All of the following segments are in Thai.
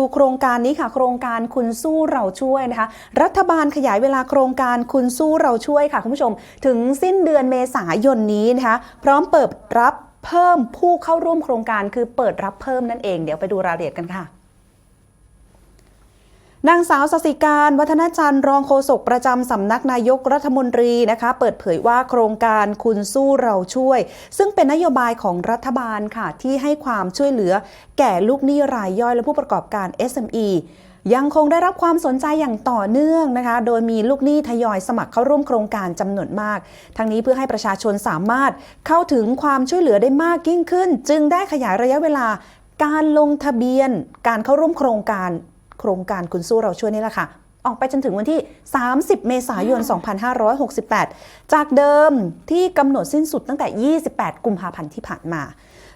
ดูโครงการนี้ค่ะ โครงการคุณสู้เราช่วยนะคะ รัฐบาลขยายเวลาโครงการคุณสู้เราช่วยค่ะ คุณผู้ชม ถึงสิ้นเดือนเมษายนนี้นะคะ พร้อมเปิดรับเพิ่มผู้เข้าร่วมโครงการคือเปิดรับเพิ่มนั่นเอง เดี๋ยวไปดูรายละเอียดกันค่ะ นางสาวสสิการวัฒนจันทร์รองโฆษกประจำสำนักนายกรัฐมนตรีนะคะ เปิดเผยว่าโครงการคุณสู้เราช่วย ซึ่งเป็นนโยบายของรัฐบาลค่ะที่ให้ความช่วยเหลือแก่ลูกหนี้รายย่อยและผู้ประกอบการ SME ยังคงได้รับความสนใจอย่างต่อเนื่องนะคะ โดยมีลูกหนี้ทยอยสมัครเข้าร่วมโครงการจำนวนมาก ทั้งนี้เพื่อให้ประชาชนสามารถเข้าถึงความช่วยเหลือได้มากยิ่งขึ้น จึงได้ขยายระยะเวลาการลงทะเบียนการเข้าร่วมโครงการ รงการคุณสู้เราช่วยนี่แหละค่ะออกไปจนถึงวันที่ 30 เมษายน 2568 จากเดิมที่กำหนดสิ้นสุดตั้งแต่ 28 กุมภาพันธ์ที่ผ่านมา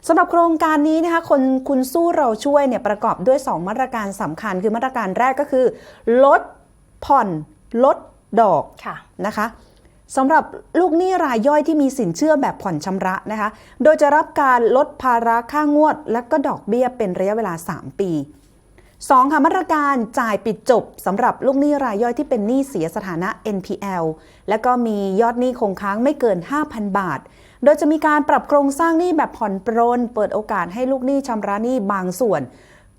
สำหรับโครงการนี้นะคะคนคุณสู้เราช่วยเนี่ยประกอบด้วย 2 มาตรการสำคัญ คือมาตรการแรกก็คือ ลดผ่อน ลดดอกค่ะนะคะสำหรับลูกหนี้รายย่อยที่มีสินเชื่อแบบผ่อนชำระนะคะ โดยจะรับการลดภาระค่างวด และก็ดอกเบี้ยเป็นระยะเวลา 3 ปี 2. ค่ะมาตรการจ่ายปิดจบสำหรับลูกหนี้รายย่อยที่เป็นหนี้เสียสถานะ NPL และก็มียอดหนี้คงค้างไม่เกิน 5,000 บาท โดยจะมีการปรับโครงสร้างหนี้แบบผ่อนปรน เปิดโอกาสให้ลูกหนี้ชำระหนี้บางส่วน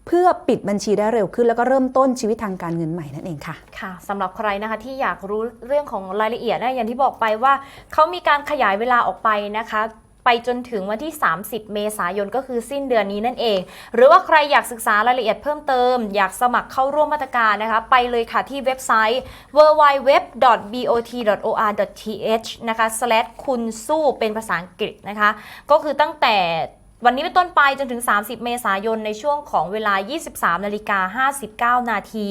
เพื่อปิดบัญชีได้เร็วขึ้น แล้วก็เริ่มต้นชีวิตทางการเงินใหม่นั่นเองค่ะ ค่ะสำหรับใครนะคะที่อยากรู้เรื่องของรายละเอียดนะอย่างที่บอกไปว่าเขามีการขยายเวลาออกไปนะคะ ไปจนถึงวันที่ 30 เมษายนก็คือสิ้นเดือนนี้นั่นเอง หรือว่าใครอยากศึกษารายละเอียดเพิ่มเติม อยากสมัครเข้าร่วมมาตรการนะคะ ไปเลยค่ะที่เว็บไซต์ www.bot.or.th นะคะ slash คุณสู้เป็นภาษาอังกฤษนะคะ ก็คือตั้งแต่วันนี้เป็นต้นไปจนถึง 30 เมษายนในช่วงของเวลา 23 นาฬิกา 59 นาที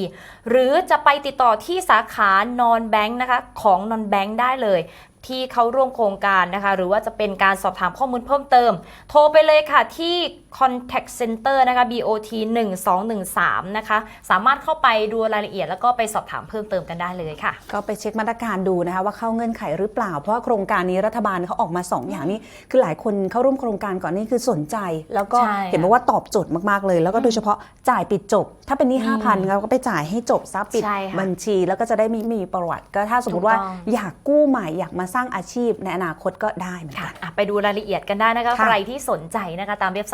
หรือจะไปติดต่อที่สาขานอนแบงค์นะคะ ของนอนแบงค์ได้เลย ที่เขาร่วมโครงการนะคะ หรือว่าจะเป็นการสอบถามข้อมูลเพิ่มเติม โทรไปเลยค่ะที่ contact center นะคะ BOT 1213นะคะ สามารถเข้าไปดูรายละเอียด แล้วก็ไปสอบถามเพิ่มเติมกันได้เลยค่ะ ก็ไปเช็คมาตรการดูนะคะว่าเข้าเงื่อนไขหรือเปล่า เพราะว่าโครงการนี้รัฐบาลเขาออกมา 2 อย่างนี้ คือหลายคนเข้าร่วมโครงการก่อนนี่คือสนใจ แล้วก็ใช่เห็นบอกว่าตอบโจทย์มากๆเลย แล้วก็โดยเฉพาะจ่ายปิดจบ ถ้าเป็นหนี้อืม5,000เราก็ไปจ่ายให้จบซะปิดใช่ค่ะบัญชี แล้วก็จะได้ไมีมีประวัติ ก็ถ้าสมมติว่าถูกต้อง อยากกู้ใหม่อยากมาสร้างอาชีพในอนาคตก็ได้เหมือนค่ะกัน อะไปดูรายละเอียดกันได้นะคะ ค่ะ ใครที่สนใจนะคะ ตามเว็บไซต์